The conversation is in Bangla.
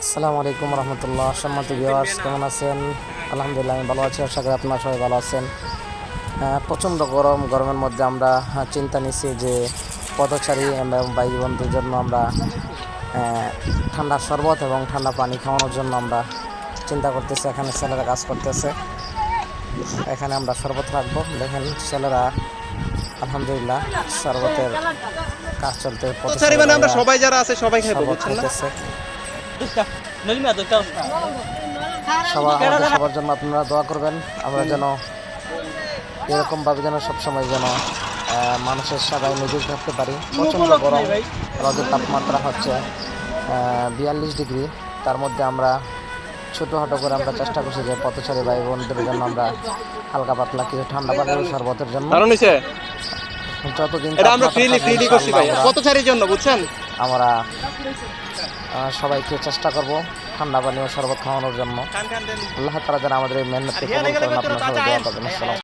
আসসালামু আলাইকুম রহমতুল্লাহ। সম্মত ভিওয়ার্স কেমন আছেন? আলহামদুলিল্লাহ আমি ভালো আছি আশা করি আপনারা সবাই ভালো আছেন। প্রচণ্ড গরম গরমের মধ্যে আমরা চিন্তা নিছি যে পথচারী এবং বাইক বন্ধুর জন্য আমরা ঠান্ডা শরবত এবং ঠান্ডা পানি খাওয়ানোর জন্য আমরা চিন্তা করতেছি এখানে ছেলেরা কাজ করতেছে। এখানে আমরা শরবত রাখব। দেখেন ছেলেরা আলহামদুলিল্লাহ শরবতের কাজ চলতে পথচারী মানে আমরা সবাই যারা আছে সবাই শরবত বুঝছেন সবার আমাদের সবার জন্য আপনারা দোয়া করবেন। আমরা যেন এরকমভাবে যেন সবসময় যেন মানুষের সেবায় নিয়োজিত থাকতে পারি। প্রচণ্ড গরম রোদের তাপমাত্রা হচ্ছে বিয়াল্লিশ ডিগ্রি। তার মধ্যে আমরা ছোটোখাটো করে আমরা চেষ্টা করছি যে পথচারী ভাই বোনদের জন্য আমরা হালকা পাতলা কিছু ঠান্ডা পানির শরবতের জন্য। যতদিন আমরা ফ্রিলি ফ্রিলি করছি ভাই। পথচারীর জন্য বুঝছেন? আমরা সবাইকে চেষ্টা করব ঠান্ডা পানীয় শরবত খাওয়ানোর জন্য। আল্লাহ তারা যেন আমাদের এই মেহনতকে কবুল করেন আপনারা সবাই দোয়া করবেন আসসালাম